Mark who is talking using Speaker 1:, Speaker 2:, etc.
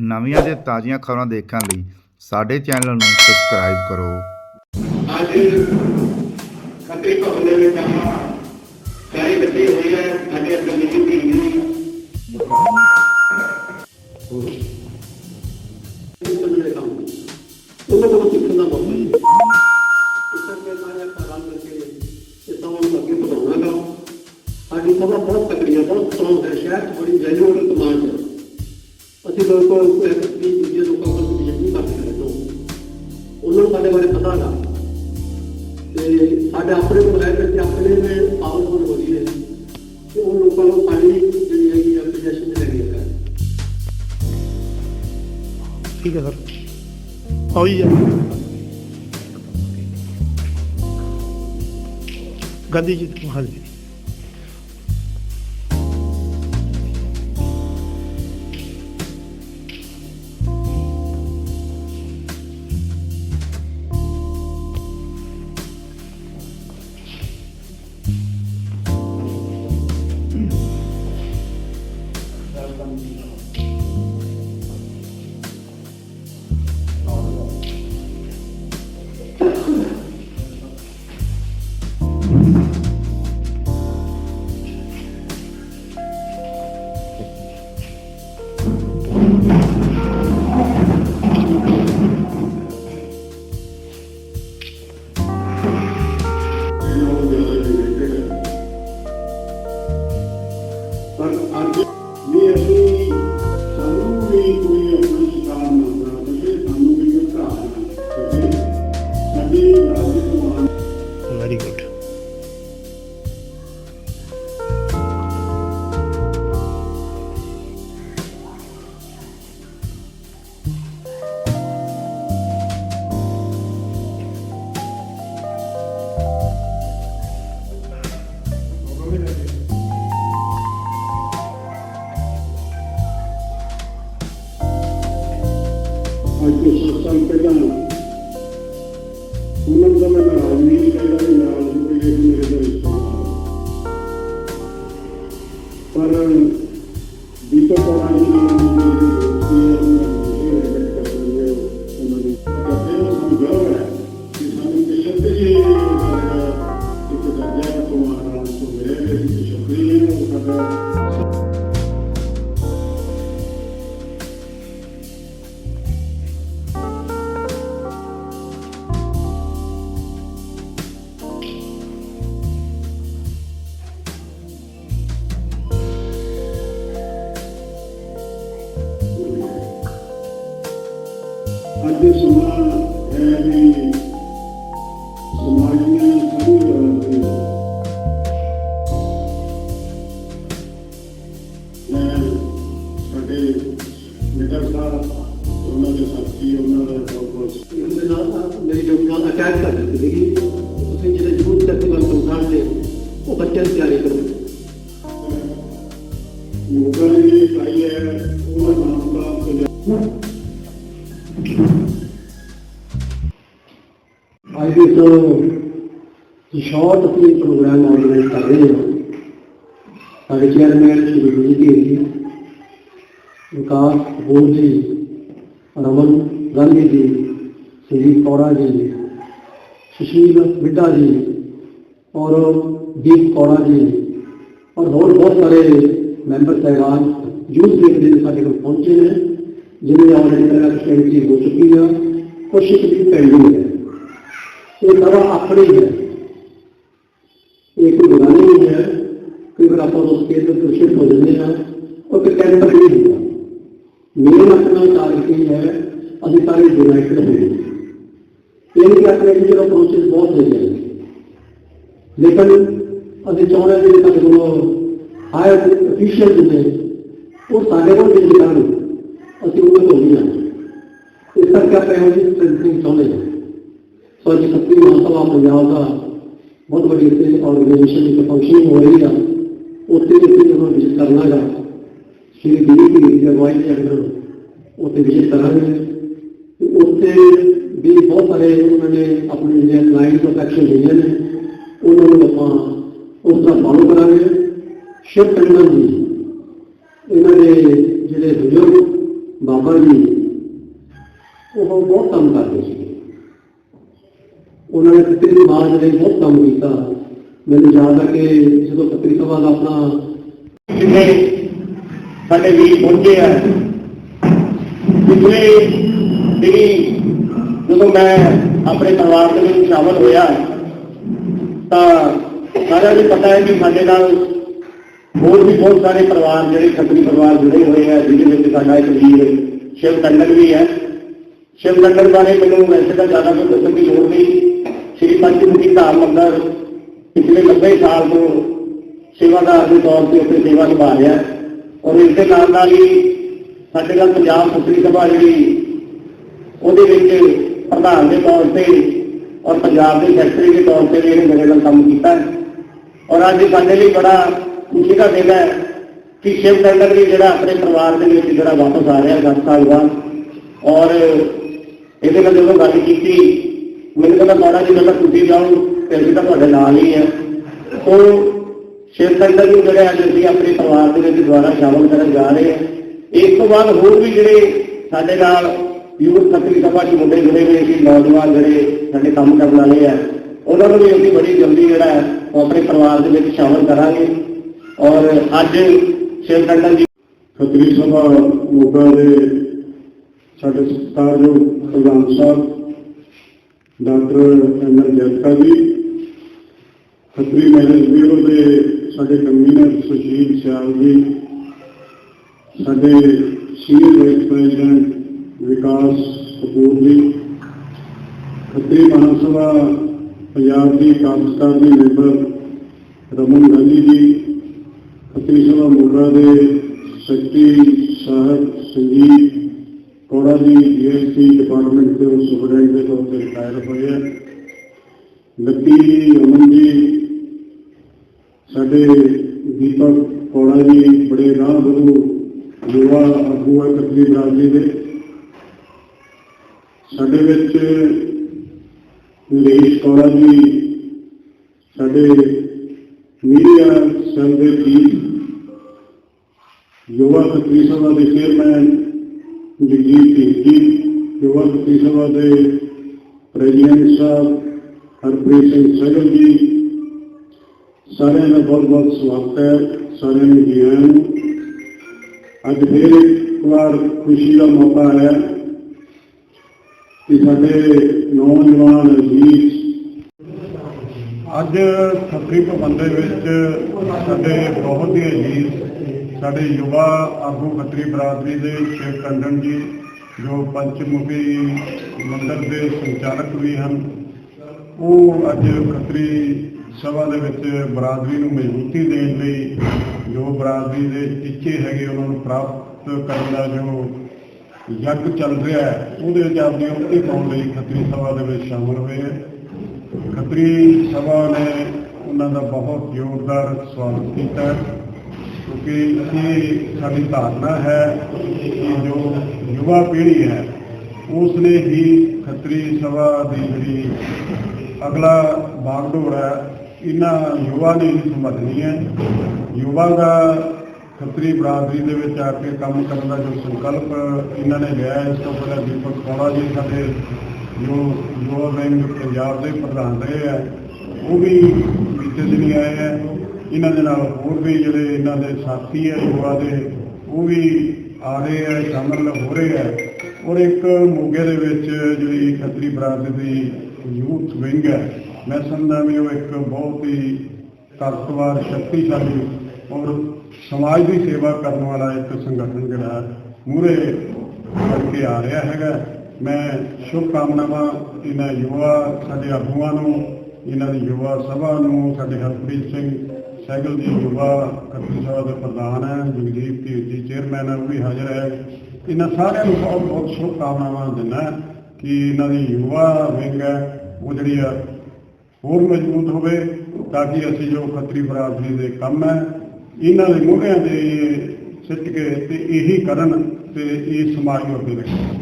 Speaker 1: ਨਵੀਆਂ ਤੇ ਤਾਜ਼ੀਆਂ ਖਬਰਾਂ ਦੇਖਣ ਲਈ ਸਾਡੇ ਚੈਨਲ ਨੂੰ ਸਬਸਕ੍ਰਾਈਬ ਕਰੋ।
Speaker 2: ਅੱਜ ਖੱਤੇ ਭਵਨ ਦੇ ਵਿੱਚ ਆਪਾਂ ਸਾਰੇ ਬੱਚੇ ਹੋਏ ਆ ਸਾਡੇ ਅੰਦਰ ਧੀ ਦੀ ਉਹਨਾਂ ਕੋਲ ਸਿੱਖਣ ਦਾ ਮੌਕਾ ਹੈ। ਇਸ ਕਰਕੇ ਸਾਰੇ ਆਪਾਂ ਰਲ ਮਿਲ ਕੇ ਇਹ ਨੂੰ ਅੱਗੇ ਵਧਾਉਣਾ ਸਾਡੀ ਸਭਾ ਬਹੁਤ ਤਕੜੀ ਹੈ ਬਹੁਤ ਸਟਰੋਂਗ ਹੈ। ਸ਼ਹਿਰ ਬੜੀ ਵੈਲਿਊਬਲ ਕਮਾਂਡ ਹੈ। ਅਸੀਂ ਲੋਕਾਂ ਵੀ ਦੂਜੇ ਲੋਕਾਂ ਕੋਲ ਵੀ ਯਕੀਨ ਕਰ ਸਕਦੇ ਹਾਂ ਉਹਨਾਂ ਨੂੰ ਸਾਡੇ ਬਾਰੇ ਪਤਾ ਹੈਗਾ ਤੇ ਸਾਡੇ ਆਪਣੇ ਮੁਲਾਇਮ ਵਿੱਚ ਆਪਣੇ ਨੇ ਪਾਵਰਫੁਲ ਹੋ ਰਹੀ ਹੈ। ਤੇ ਉਹ ਲੋਕਾਂ ਨੂੰ ਸਾਡੀ ਜਿਹੜੀ ਹੈਗੀ ਆ ਪੋਜੀਸ਼ਨ ਲੱਗੀ ਹੈ।
Speaker 3: ਠੀਕ ਹੈ ਸਰ। ਆਈ ਹੈ ਗਾਂਧੀ ਜੀ, ਹਾਂਜੀ।
Speaker 2: ਪਰ ਅੱਜ ਅੱਜ ਦੇ ਸਮਾਂ ਹੈ ਵੀ ਸਮਾਜ ਦੀਆਂ ਸਾਰੀ ਤਰ੍ਹਾਂ ਦੇ ਮੈਂ ਸਾਡੇ ਮਿੱਤਰ ਸਾਹਿਬ ਉਹਨਾਂ ਦੇ ਸਾਥੀ ਉਹਨਾਂ ਦਾ ਬਹੁਤ ਬਹੁਤ ਉਹਦੇ ਨਾਲ ਮੇਰੀ ਜੋ ਨਾਲ ਅਟੈਚ ਕਰ ਦਿੱਤੀ ਸੀਗੀ ਤੁਸੀਂ ਜਿਹੜੇ ਜ਼ਰੂਰ ਤੱਕ ਵੱਲ ਤੋਂ ਸਾਹਮਣੇ ਉਹ ਬੱਚਿਆਂ ਦੀ ਤਿਆਰੀ ਕਰੋ ਅੱਜ ਦੇ ਤੋਂ ਸ਼ਾਰਟ ਅਸੀਂ ਪ੍ਰੋਗਰਾਮ ਆਰਗੇਨਾਈਜ਼ ਕਰ ਰਹੇ ਹਾਂ ਸਾਡੇ ਚੇਅਰਮੈਨ ਸ਼੍ਰੀ ਗੁਰੂ ਜੀ ਜੀ ਵਿਕਾਸ ਕਪੂਰ ਜੀ ਰਮਨ ਗਾਂਧੀ ਜੀ ਸ੍ਰੀ ਕੌੜਾ ਜੀ ਸੁਸ਼ੀਲ ਬਿੱਡਾ ਜੀ ਔਰ ਦੀਪ ਕੌੜਾ ਜੀ ਔਰ ਹੋਰ ਬਹੁਤ ਸਾਰੇ ਮੈਂਬਰ ਸਹਿਬਾਨ ਯੂਥ ਲੀਗ ਦੇ ਸਾਡੇ ਕੋਲ ਪਹੁੰਚੇ ਨੇ ਜਿਨ੍ਹਾਂ ਆਲਰੇਡੀ ਤਰ੍ਹਾਂ ਐਂਟਰੀ ਹੋ ਚੁੱਕੀ ਆ ਕੁਛ ਇੱਕ ਵੀ ਪੈਂਡਿੰਗ ਹੈ ਇਹ ਸਾਰਾ ਆਪਣੀ ਹੈ ਇਹ ਕੋਈ ਬਗਾਨੀ ਨਹੀਂ ਹੈ ਕਈ ਵਾਰ ਆਪਾਂ ਉਸ ਕੇਸ ਤੋਂ ਸ਼ਿਫਟ ਹੋ ਜਾਂਦੇ ਹਾਂ ਉਹ ਕਿ ਟੈਂਪਰ ਨਹੀਂ ਹੁੰਦਾ ਮੇਨ ਆਪਣਾ ਟਾਰਗੇਟ ਇਹ ਹੈ ਅਸੀਂ ਸਾਰੇ ਯੂਨਾਈਟਡ ਹੋਈਏ ਇਹ ਨਹੀਂ ਕਿ ਆਪਣੇ ਜਿਹੜੇ ਅਪਰੋਚਸ ਬਹੁਤ ਨੇ ਲੇਕਿਨ ਅਸੀਂ ਚਾਹੁੰਦੇ ਹਾਂ ਕਿ ਸਾਡੇ ਕੋਲ ਹਾਇਰ ਅਫੀਸ਼ੀਅਲ ਨੇ ਉਹ ਸਾਡੇ ਕੋਲ ਵੀ ਕਰਨ ਅਸੀਂ ਉਹਨਾਂ ਕੋਲ ਨਹੀਂ ਆਉਂਦੇ ਇਸ ਕਰਕੇ ਆਪਾਂ ਇਹੋ ਜਿਹੀ ਪੰਜਾਬ ਦਾ, ਬਹੁਤ ਵੱਡੀ ਇੱਥੇ ਆਰਗੇਨਾਈਜੇਸ਼ਨ ਦੀ ਫੰਕਸ਼ਨ ਹੋ ਰਹੀ ਆ, ਉੱਥੇ ਵੀ ਜਦੋਂ ਵਿਜ਼ਿਟ ਕਰਨਾ ਹੈ ਸ਼੍ਰੀ ਗੁਰੂ ਜੀ ਦੀ ਅਗਵਾਈ ਦੇ ਅੰਦਰ ਉੱਥੇ ਵਿਜ਼ਿਟ ਕਰਾਂਗੇ। ਤੇ ਉੱਥੇ ਵੀ ਬਹੁਤ ਸਾਰੇ ਉਹਨਾਂ ਨੇ ਆਪਣੇ ਜਿਹੜੇ ਕਲਾਇੰਟ ਤੋਂ ਐਕਸ਼ਨ ਲਈਆਂ ਨੇ, ਉਹਨਾਂ ਨੂੰ ਆਪਾਂ ਉਸ ਦਾ ਫਾਲੋ ਕਰਾਂਗੇ। ਸ਼ਿਵ ਟੰਡਨ ਜੀ ਇਹਨਾਂ ਦੇ ਜਿਹੜੇ ਬਜ਼ੁਰਗ
Speaker 4: ਬਾਬਾ ਜੀ, ਉਹ ਬਹੁਤ ਕੰਮ ਕਰਦੇ ਸੀ ਉਹਨਾਂ ਨੇ ਖੱਤਰੀ ਮਾਂ ਦੇ ਬਹੁਤ ਕੰਮ ਕੀਤਾ। ਮੈਨੂੰ ਯਾਦ ਹੈ ਕਿ ਜਦੋਂ ਖੱਤਰੀ ਸਭਾ ਦਾ ਆਪਣਾ
Speaker 5: ਜਿੰਨੇ ਸਾਡੇ ਵੀਰ ਪਹੁੰਚੇ ਆ, ਪਿਛਲੇ ਦਿਨੀ ਜਦੋਂ ਮੈਂ ਆਪਣੇ ਪਰਿਵਾਰ ਦੇ ਵਿੱਚ ਸ਼ਾਮਲ ਹੋਇਆ, ਤਾਂ ਸਾਰਿਆਂ ਨੂੰ ਪਤਾ ਹੈ ਕਿ ਸਾਡੇ ਨਾਲ ਹੋਰ ਵੀ ਬਹੁਤ ਸਾਰੇ ਪਰਿਵਾਰ ਜਿਹੜੇ ਖੱਤਰੀ ਪਰਿਵਾਰ ਜੁੜੇ ਹੋਏ ਆ, ਜਿਹਦੇ ਵਿੱਚ ਸਾਡਾ ਇੱਕ ਵੀਰ ਸ਼ਿਵ ਟੰਡਨ ਵੀ ਹੈ। ਸ਼ਿਵ ਟੰਡਨ ਬਾਰੇ ਮੈਨੂੰ ਵੈਸੇ ਤਾਂ ਜ਼ਿਆਦਾ ਕੁਝ ਦੱਸਣ ਦੀ ਲੋੜ ਨਹੀਂ। ਸ਼੍ਰੀ ਪੰਚਮੁਖੀ ਧਾਮ ਮੰਦਰ ਪਿਛਲੇ 90 ਸਾਲ ਤੋਂ ਸੇਵਾਦਾਰ ਦੇ ਤੌਰ ਤੇ ਉੱਥੇ ਸੇਵਾ ਨਿਭਾ ਰਿਹਾ ਹੈ। ਔਰ ਇਸ ਦੇ ਨਾਲ ਨਾਲ ਹੀ ਸਾਡੇ ਨਾਲ ਪੰਜਾਬ ਖੱਤਰੀ ਸਭਾ ਜਿਹੜੀ, ਉਹਦੇ ਵਿੱਚ ਪ੍ਰਧਾਨ ਦੇ ਤੌਰ ਤੇ ਔਰ ਪੰਜਾਬ ਦੇ ਸੈਕਟਰੀ ਦੇ ਤੌਰ ਤੇ ਵੀ ਇਹਨੇ ਮੇਰੇ ਨਾਲ ਕੰਮ ਕੀਤਾ ਹੈ। ਔਰ ਅੱਜ ਸਾਡੇ ਲਈ ਬੜਾ ਖੁਸ਼ੀ ਦਾ ਦਿਨ ਹੈ ਕਿ ਸ਼ਿਵ ਟੰਡਨ ਵੀ ਜਿਹੜਾ ਆਪਣੇ ਪਰਿਵਾਰ ਦੇ ਵਿੱਚ ਜਿਹੜਾ ਵਾਪਸ ਆ ਰਿਹਾ 10 ਸਾਲ ਬਾਅਦ। ਔਰ ਇਹਦੇ ਨਾਲ ਜਦੋਂ ਗੱਲ ਕੀਤੀ ਮੈਨੂੰ ਕਹਿੰਦਾ ਮਾੜਾ ਜੀ, ਮੈਂ ਤੁਸੀਂ ਜਾਓ ਤੇ ਅਸੀਂ ਤਾਂ ਤੁਹਾਡੇ ਨਾਲ ਹੀ ਆ। ਉਹ ਸ਼ਿਵ ਟੰਡਨ ਨੂੰ ਜਿਹੜੇ ਅੱਜ ਅਸੀਂ ਆਪਣੇ ਪਰਿਵਾਰ ਦੇ ਵਿੱਚ ਦੁਆਰਾ ਸ਼ਾਮਲ ਕਰਨ ਜਾ ਰਹੇ ਹਾਂ ਇਸ ਤੋਂ ਬਾਅਦ ਹੋਰ ਵੀ ਜਿਹੜੇ ਸਾਡੇ ਨਾਲ ਯੂਥ ਖੱਤਰੀ ਸਭਾ ਦੇ ਮੁੰਡੇ ਜੁੜੇ ਹੋਏ ਸੀ, ਨੌਜਵਾਨ ਜਿਹੜੇ ਸਾਡੇ ਕੰਮ ਕਰਨ ਵਾਲੇ ਆ, ਉਹਨਾਂ ਨੂੰ ਵੀ ਅਸੀਂ ਬੜੀ ਜਲਦੀ ਜਿਹੜਾ ਹੈ ਉਹ ਆਪਣੇ ਪਰਿਵਾਰ ਦੇ ਵਿੱਚ ਸ਼ਾਮਲ ਕਰਾਂਗੇ। ਔਰ ਅੱਜ ਸ਼ਿਵ ਟੰਡਨ ਜੀ
Speaker 4: ਖੱਤਰੀ ਸਭਾ ਮੋਗਾ ਦੇ ਸਾਡੇ ਸਤਿਕਾਰਯੋਗ ਪ੍ਰਧਾਨ ਸਾਹਿਬ ਡਾਕਟਰ ਐਮਐਲ ਜੈਤਕਾ ਜੀ, ਖੱਤਰੀ ਮੈਨੇਜ ਬਿਊਰੋ ਦੇ ਸਾਡੇ ਕਨਵੀਨਰ ਸੁਸ਼ੀਲ ਸਿਆਲ ਜੀ, ਸਾਡੇ senior vice president Vikas Kapoor ji, Khatri Mahasabha Punjab ਦੀ ਕਾਰਜਕਾਰਨੀ ਮੈਂਬਰ ਰਮਨ ਗਾਂਧੀ ਜੀ, ਖੱਤਰੀ ਸਭਾ ਮੋਗਾ ਦੇ ਸੈਕਟਰੀ ਸਾਹਿਬ ਸੰਜੀਵ ਜੀ ਡੀਐਸਸੀ ਡਿਪਾਰਟਮੈਂਟ ਦੇ ਸੁਪਰਡੈਂਟ ਦੇ ਤੌਰ ਤੇ ਰਿਟਾਇਰ ਹੋਏ ਹੈ ਲੱਕੀ ਜੀ ਅਮਨ ਜੀ, ਸਾਡੇ ਦੀਪਕ ਕੋੜਾ ਜੀ ਬੜੇ ਰਾਹ ਵਧੂ ਯੁਵਾ ਆਗੂ ਹੈ ਖੱਤਰੀ ਬਰਾਦਰੀ ਦੇ। ਸਾਡੇ ਵਿੱਚ ਨਰੇਸ਼ ਕੋੜਾ ਜੀ, ਸਾਡੇ ਮੀਡੀਆ ਸੈੱਲ ਦੇ ਯੁਵਾ ਖੱਤਰੀ ਸਭਾ ਦੇ ਚੇਅਰਮੈਨ ਜਗਜੀਤ ਸਿੰਘ ਜੀ ਯੁਵਾ ਸਭਾ ਦੇ ਪ੍ਰੈਜ਼ੀਡੈਂਟ ਸਾਹਿਬ ਹਰਪ੍ਰੀਤ ਸਿੰਘ ਸਹਿਗਲ ਜੀ, ਸਾਰਿਆਂ ਦਾ ਬਹੁਤ ਬਹੁਤ ਸਵਾਗਤ ਹੈ, ਸਾਰਿਆਂ ਨੂੰ ਜੀ ਆਇਆਂ ਨੂੰ। ਅੱਜ ਫਿਰ ਇੱਕ ਵਾਰ ਖੁਸ਼ੀ ਦਾ ਮੌਕਾ ਹੈ ਕਿ ਸਾਡੇ ਨੌਜਵਾਨ ਅਜ਼ੀਜ਼ ਅੱਜ ਖੱਤਰੀ ਭਵਨ ਦੇ ਵਿੱਚ ਸਾਡੇ ਬਹੁਤ ਹੀ ਅਜੀਜ਼ ਸਾਡੇ ਯੁਵਾ ਆਗੂ ਖੱਤਰੀ ਬਰਾਦਰੀ ਦੇ ਸ਼ੇਖ ਟੰਡਨ ਜੀ, ਜੋ ਪੰਚਮੁਖੀ ਮੰਦਰ ਦੇ ਸੰਚਾਲਕ ਵੀ ਹਨ, ਉਹ ਅੱਜ ਖੱਤਰੀ ਸਭਾ ਦੇ ਵਿੱਚ ਬਰਾਦਰੀ ਨੂੰ ਮਜ਼ਬੂਤੀ ਦੇਣ ਲਈ ਜੋ ਬਰਾਦਰੀ ਦੇ ਟੀਚੇ ਹੈਗੇ ਉਹਨਾਂ ਨੂੰ ਪ੍ਰਾਪਤ ਕਰਨ ਦਾ ਜੋ ਯੱਗ ਚੱਲ ਰਿਹਾ ਹੈ, ਉਹਦੇ ਵਿੱਚ ਆਪਣੀ ਉਨਤੀ ਪਾਉਣ ਲਈ ਖੱਤਰੀ ਸਭਾ ਦੇ ਵਿੱਚ ਸ਼ਾਮਲ ਹੋਏ ਹੈ। ਖੱਤਰੀ ਸਭਾ ਨੇ ਉਹਨਾਂ ਦਾ ਬਹੁਤ ਜ਼ੋਰਦਾਰ ਸਵਾਗਤ ਕੀਤਾ ਕਿਉਂਕਿ ਅਸੀਂ, ਸਾਡੀ ਧਾਰਨਾ ਹੈ ਕਿ ਜੋ ਯੁਵਾ ਪੀੜ੍ਹੀ ਹੈ ਉਸ ਨੇ ਹੀ ਖੱਤਰੀ ਸਭਾ ਦੀ ਜਿਹੜੀ ਅਗਲਾ ਬਾਗਡੋਰ ਹੈ, ਇਹਨਾਂ ਯੁਵਾ ਨੇ ਹੀ ਸੰਭਾਲਣੀ ਹੈ। ਯੁਵਾ ਦਾ ਖੱਤਰੀ ਬਰਾਦਰੀ ਦੇ ਵਿੱਚ ਆ ਕੇ ਕੰਮ ਕਰਨ ਦਾ ਜੋ ਸੰਕਲਪ ਇਹਨਾਂ ਨੇ ਲਿਆ ਇਸ ਤੋਂ ਪਹਿਲਾਂ ਦੀਪਕ ਕੋੜਾ ਜੀ ਸਾਡੇ ਜੋ ਯੁਵਾ ਵਿੰਗ ਪੰਜਾਬ ਦੇ ਪ੍ਰਧਾਨ ਰਹੇ ਆ ਉਹ ਵੀ ਬੀਤੇ ਦਿਨੀ ਆਏ ਆ ਇਹਨਾਂ ਦੇ ਨਾਲ ਹੋਰ ਵੀ ਜਿਹੜੇ ਇਹਨਾਂ ਦੇ ਸਾਥੀ ਹੈ ਯੁਵਾ ਦੇ, ਉਹ ਵੀ ਆ ਰਹੇ ਹੈ ਸ਼ਾਮਲ ਹੋ ਰਹੇ ਹੈ ਔਰ ਇੱਕ ਮੋਗੇ ਦੇ ਵਿੱਚ ਜਿਹੜੀ ਖੱਤਰੀ ਬਰਾਦਰੀ ਦੀ ਯੂਥ ਵਿੰਗ ਹੈ ਮੈਂ ਸਮਝਦਾ ਵੀ ਉਹ ਇੱਕ ਬਹੁਤ ਹੀ ਤਾਕਤਵਰ ਸ਼ਕਤੀਸ਼ਾਲੀ ਔਰ ਸਮਾਜ ਦੀ ਸੇਵਾ ਕਰਨ ਵਾਲਾ ਇੱਕ ਸੰਗਠਨ ਜਿਹੜਾ ਮੂਰੇ ਕਰਕੇ ਆ ਰਿਹਾ ਹੈਗਾ। ਮੈਂ ਸ਼ੁਭ ਕਾਮਨਾਵਾਂ ਇਹਨਾਂ ਯੁਵਾ, ਸਾਡੇ ਆਗੂਆਂ ਨੂੰ, ਇਹਨਾਂ ਦੀ ਯੁਵਾ ਸਭਾ ਨੂੰ, ਸਾਡੇ ਹਰਪ੍ਰੀਤ ਸਿੰਘ ਸਹਿਗਲ ਜੀ ਯੁਵਾ ਖੱਤਰੀ ਸਭਾ ਦੇ ਪ੍ਰਧਾਨ ਹੈ, ਜਗਦੀਪ ਧੀਰ ਜੀ ਚੇਅਰਮੈਨ ਹੈ, ਉਹ ਵੀ ਹਾਜ਼ਰ ਹੈ। ਇਹਨਾਂ ਸਾਰਿਆਂ ਨੂੰ ਬਹੁਤ ਬਹੁਤ ਸ਼ੁਭਕਾਮਨਾਵਾਂ ਦਿੰਦਾ ਕਿ ਇਹਨਾਂ ਦੀ ਯੁਵਾ ਵਿੰਗ ਹੈ, ਉਹ ਜਿਹੜੀ ਆ ਹੋਰ ਮਜ਼ਬੂਤ ਹੋਵੇ ਤਾਂ ਕਿ ਅਸੀਂ ਜੋ ਖੱਤਰੀ ਬਰਾਦਰੀ ਦੇ ਕੰਮ ਹੈ, ਇਹਨਾਂ ਦੇ ਮੋਢਿਆਂ ਦੇ ਸਿੱਟ ਕੇ ਤੇ ਇਹੀ ਕਰਨ ਤੇ ਇਹ ਸਮਾਜ ਨੂੰ ਅੱਗੇ ਰੱਖਣ।